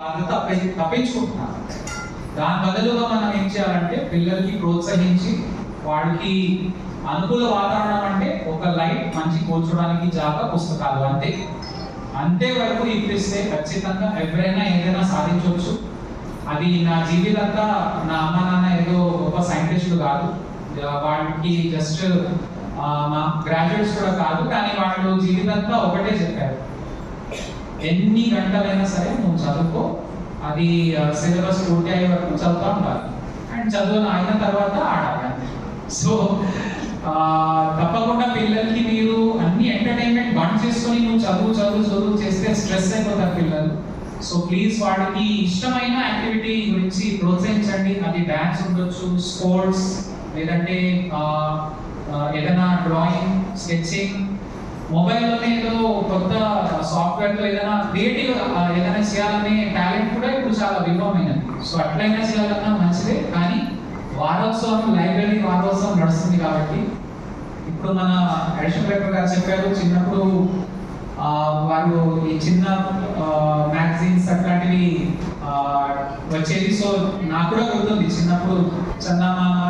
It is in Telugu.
బాధ్యత తప్పించుకుంటున్నారు దాని బదులుగా మనం ఏం చేయాలంటే పిల్లలకి ప్రోత్సహించి వాళ్ళకి అనుకూల వాతావరణం అంటే ఒక లైట్ మంచి కూర్చోడానికి జాగా పుస్తకాలు అంతే. అంతే వరకు ఇప్పిస్తే ఖచ్చితంగా ఎవరైనా ఏదైనా సాధించవచ్చు అది నా జీవితంతా నా అమ్మ నాన్న ఏదో గొప్ప సైంటిస్టులు కాదు. వాడికి జస్ట్ మా గ్రాడ్యుయేట్స్ కూడా కాదు. కానీ వాళ్ళు జీవితంతా ఒకటే చెప్పారు. ఎన్ని గంటలైనా సరే నువ్వు చదువుకో. అది సిలబస్ పూర్తి అయ్యే వరకు చదువుతా ఉండాలి. అండ్ చదువు అయిన తర్వాత ఆడాలి. సో తప్పకుండా పిల్లలకి మీరు అన్ని ఎంటర్టైన్మెంట్ బండ్ చేసుకొని నువ్వు చదువు చదువు చదువు చేస్తే స్ట్రెస్ అయిపోతారు పిల్లలు. సో ప్లీజ్ వాడికి ఇష్టమైన యాక్టివిటీ గురించి ప్రోత్సహించండి. అది డ్యాన్స్ ఉండొచ్చు స్పోర్ట్స్ లేదంటే ఏదైనా డ్రాయింగ్ స్కెచింగ్ మొబైల్లోనే ఏదో కొత్త సాఫ్ట్వేర్లో ఏదైనా క్రియేటివ్ ఏదైనా చేయాలనే టాలెంట్ కూడా ఇప్పుడు చాలా విభవమైనది సో అట్లయినా చేయాలన్నా మంచిదే కానీ వారోత్సవం లైబ్రరీ వారోత్సవం నడుస్తుంది కాబట్టి ఇప్పుడు మన అడిషన్ కలెక్టర్ గారు చెప్పారు చిన్నప్పుడు వాళ్ళు ఈ చిన్న మ్యాగజైన్స్ అట్లాంటివి వచ్చేది సో నాకు కూడా గుర్తుంది చిన్నప్పుడు చందమామ